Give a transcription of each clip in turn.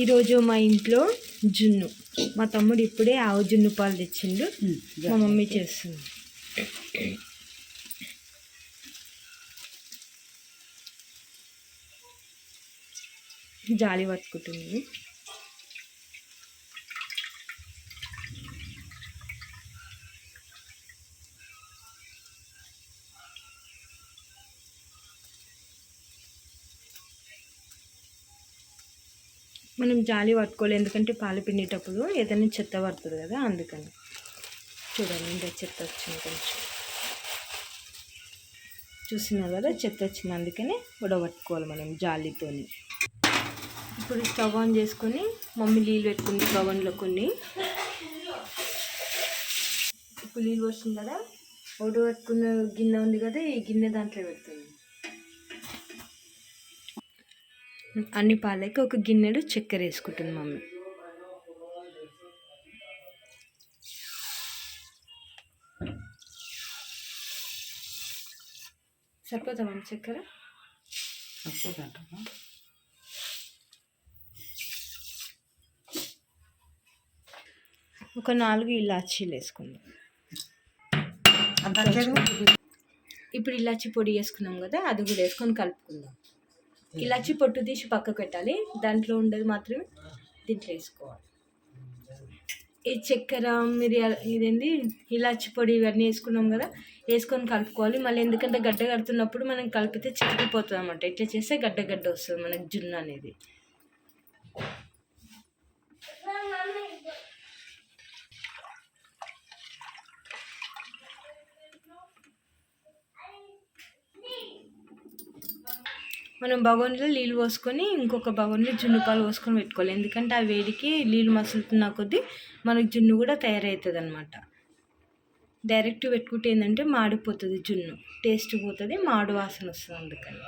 ఈరోజు మా ఇంట్లో జున్ను. మా తమ్ముడు ఇప్పుడే ఆవు జున్ను పాలు తెచ్చిండు. మా మమ్మీ చేస్తుంది. జాలి పట్టుకుంటుంది. మనం జాలి పట్టుకోవాలి. ఎందుకంటే పాలు పిండేటప్పుడు ఏదైనా చెత్త పడుతుంది కదా అందుకని. చూడండి ఇంకా చెత్త వచ్చింది కొంచెం. చూస్తున్నారు కదా చెత్త వచ్చింది. అందుకని ఉడబట్టుకోవాలి మనం జాలితోని. ఇప్పుడు స్టవ్ ఆన్ చేసుకొని మమ్మీ నీళ్ళు పెట్టుకుంది ఆన్లో కొన్ని. ఇప్పుడు నీళ్ళు వస్తుంది కదా ఉడబట్టుకున్న గిన్నె ఉంది కదా ఈ గిన్నె దాంట్లో పెడుతుంది. అన్ని పాలకి ఒక గిన్నెడు చక్కెర వేసుకుంటుంది మమ్మీ. సరిపోతా మమ్మీ చక్కెర? ఒక నాలుగు ఇలాచీలు వేసుకుందాం. ఇప్పుడు ఇలాచీ పొడి వేసుకున్నాం కదా అది కూడా వేసుకొని కలుపుకుందాం. ఇలాచి పొట్టు తీసి పక్కకు పెట్టాలి. దాంట్లో ఉండేది మాత్రమే దీంట్లో వేసుకోవాలి. ఈ చక్కెర మిరియాల ఇదేంటి ఇలాచి పొడి ఇవన్నీ వేసుకున్నాం కదా వేసుకొని కలుపుకోవాలి. మళ్ళీ ఎందుకంటే గడ్డ కడుతున్నప్పుడు మనం కలిపితే చితికిపోతుంది అనమాట ఇట్లా చేస్తే గడ్డ గడ్డ వస్తుంది మనకి జున్ను అనేది. మనం బగోన్లో నీళ్ళు పోసుకొని ఇంకొక బగోన్లో జున్ను పాలు పోసుకొని పెట్టుకోవాలి. ఎందుకంటే ఆ వేడికి నీళ్ళు మసులుతున్న కొద్దీ మనకి జున్ను కూడా తయారవుతుంది అనమాట డైరెక్ట్ పెట్టుకుంటే ఏంటంటే మాడిపోతుంది జున్ను. టేస్ట్ పోతుంది మాడు వాసన వస్తుంది అందుకని.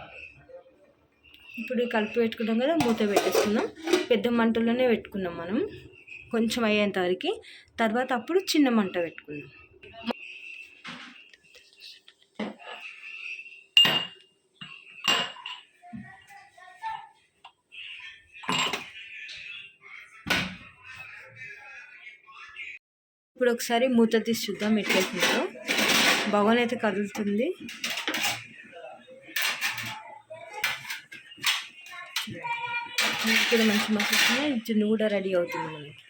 ఇప్పుడు కలిపి పెట్టుకున్నాం కదా మూత పెట్టేసుకున్నాం పెద్ద మంటలోనే పెట్టుకున్నాం మనం. కొంచెం అయ్యేంత వరకు. తర్వాత అప్పుడు చిన్న మంట పెట్టుకున్నాం ఇప్పుడు ఒకసారి మూత తీసి చూద్దాం ఎట్లయితుందో భగవన్ అయితే కదులుతుంది. ఇక్కడ మంచి మసాలా జున్ను కూడా రెడీ అవుతుంది మనకి.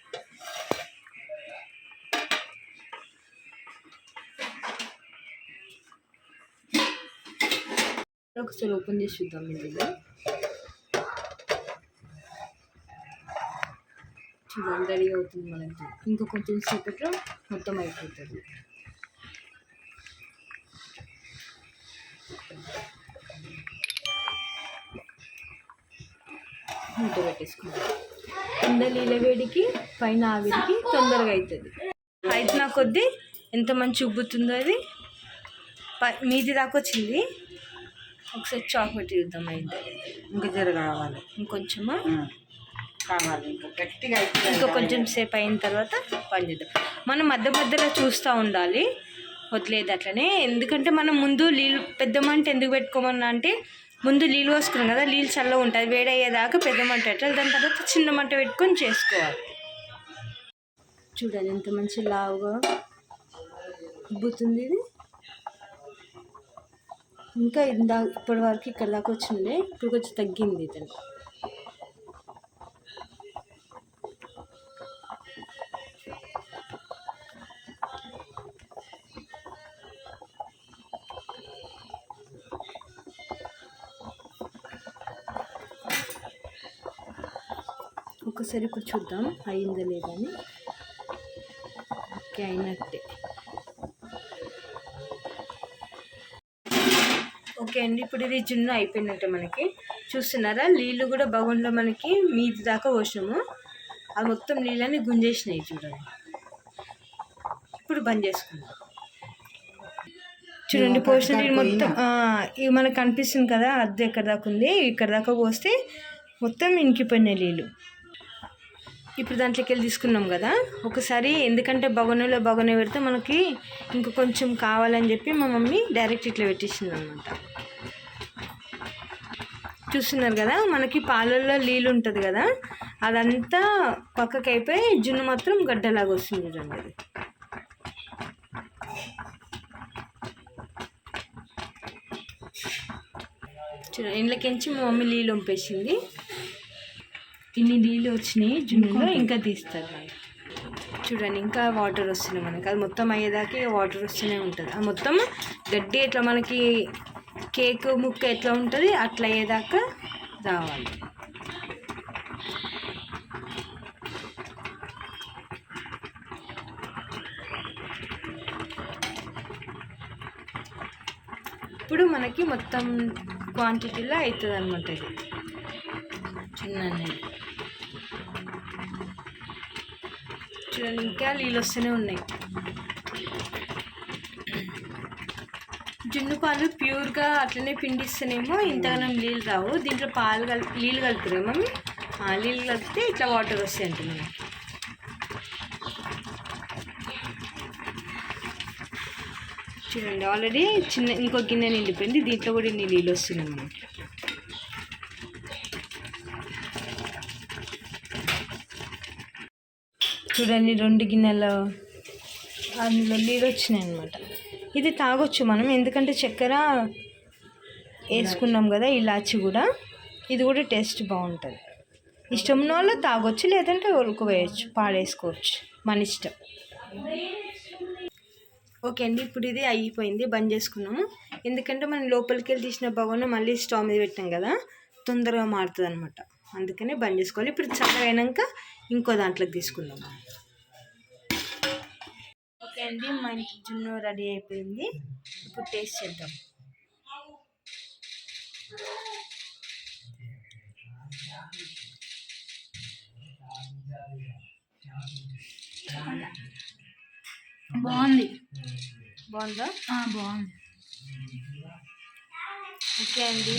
ఒకసారి ఓపెన్ చేసి చూద్దాం ఇందులో. చూడండి రెడీ అవుతుంది మనకి ఇంకా కొంచెం సేపట్లో మొత్తం అయిపోతుంది. మూత పెట్టేసుకుంటాం కింద నీళ్ళ వేడికి పైన ఆవిరికి తొందరగా అవుతుంది అయితే నా కొద్దీ ఎంత మంచి ఉబ్బుతుందో అది. మీది దాకా వచ్చింది. ఒకసారి చాక్లెట్ చూద్దాం అయితే ఇంకా జర కావాలి. ఇంకొంచెమా? కావాలి ఇంకా గట్టిగా అయితే ఇంకా కొంచెం సేపు అయిన తర్వాత పని చేద్దాం. మనం మధ్య మధ్యలో చూస్తూ ఉండాలి. వదిలేదు అట్లనే. ఎందుకంటే మనం ముందు నీళ్ళు పెద్ద మంట ఎందుకు పెట్టుకోమన్నా అంటే ముందు నీళ్ళు పోసుకున్నాం కదా నీళ్ళు చల్లగా ఉంటుంది వేడి అయ్యేదాకా పెద్ద మంట పెట్టాలి. దాని తర్వాత చిన్న మంట పెట్టుకొని చేసుకోవాలి. చూడండి ఎంత మంచి లావుగా ఉబ్బుతుంది ఇది. ఇంకా ఇందా ఇప్పటి వరకు ఇక్కడ దాకా వచ్చింది. ఇప్పుడు కొంచెం తగ్గింది ఇది ఒకసారి ఇప్పుడు చూద్దాం అయిందా లేదా అని. ఓకే అయినట్టే. ఓకే అండి ఇప్పుడు ఇది జున్ను అయిపోయినట్టే మనకి. చూస్తున్నారా? నీళ్ళు కూడా బగోన్లో మనకి మీది దాకా పోసినాము. అది మొత్తం నీళ్ళని గుంజేసినాయి చూడండి. ఇప్పుడు బంద్ చేసుకుందాం. చూడండి పోసిన నీళ్ళు మొత్తం ఇవి మనకు కనిపిస్తుంది కదా అద్దె ఎక్కడ దాకా ఉంది? ఇక్కడ దాకా పోస్తే మొత్తం ఇంకిపోయినాయి నీళ్ళు ఇప్పుడు దాంట్లోకి వెళ్ళి తీసుకున్నాం కదా. ఒకసారి ఎందుకంటే బగోనలో బగోన పెడితే మనకి ఇంకా కొంచెం కావాలని చెప్పి మా మమ్మీ డైరెక్ట్ ఇట్లా పెట్టేసింది అనమాట చూస్తున్నారు కదా మనకి పాలల్లో నీళ్ళు ఉంటుంది కదా అదంతా పక్కకి అయిపోయి జున్ను మాత్రం గడ్డలాగా వస్తుంది చూడండి అది. చూడండి ఇంట్లోకించి మా మమ్మీ నీళ్ళు వంపేసింది. ఇన్ని నీళ్ళు వచ్చినాయి జున్నులో ఇంకా తీస్తారు. మనకి చూడండి ఇంకా వాటర్ వస్తున్నాయి మనకి. అది మొత్తం అయ్యేదాకా వాటర్ వస్తూనే ఉంటుంది. అది మొత్తం గడ్డి ఇట్లా మనకి కేక్ ముక్క ఎట్లా ఉంటుంది అట్లా అయ్యేదాకా రావాలి. ఇప్పుడు మనకి మొత్తం క్వాంటిటీలో అవుతుంది అనమాట ఇది. చిన్న చూడండి ఇంకా నీళ్ళు వస్తూనే ఉన్నాయి. జున్ను పాలు ప్యూర్గా అట్లనే పిండిస్తేనేమో ఇంతగానం నీళ్ళు రావు. దీంట్లో పాలు కలిపి నీళ్ళు కలుపుతారు మమ్మీ. నీళ్ళు కలిపితే ఇట్లా వాటర్ వస్తాయి అంట మనం చూడండి ఆల్రెడీ చిన్న ఇంకో గిన్నె నిండిపోయింది. దీంట్లో కూడా నీళ్ళు వస్తున్నాయి మనకి చూడండి రెండు గిన్నెల. అందులో నీళ్ళు వచ్చినాయి అనమాట ఇది తాగొచ్చు మనం ఎందుకంటే చక్కెర వేసుకున్నాం కదా ఇలాచి కూడా. ఇది కూడా టేస్ట్ బాగుంటుంది. ఇష్టం ఉన్న వాళ్ళు తాగొచ్చు లేదంటే ఉడకవేయచ్చు పాడేసుకోవచ్చు. మన ఇష్టం. ఓకే అండి ఇప్పుడు ఇది అయిపోయింది బంద్ చేసుకున్నాము. ఎందుకంటే మనం లోపలికి వెళ్ళి తీసిన బగోన మళ్ళీ స్టవ్ మీద పెట్టాం కదా తొందరగా మారుతుంది అనమాట అందుకనే బంద్ చేసుకోవాలి. ఇప్పుడు చల్లగా అయినాక ఇంకో దాంట్లోకి తీసుకుందాం. ఓకే అండి మా ఇంటి జున్ను రెడీ అయిపోయింది. ఇప్పుడు టేస్ట్ చేద్దాం. బాగుంది. బాగుందా? బాగుంది. ఓకే అండి.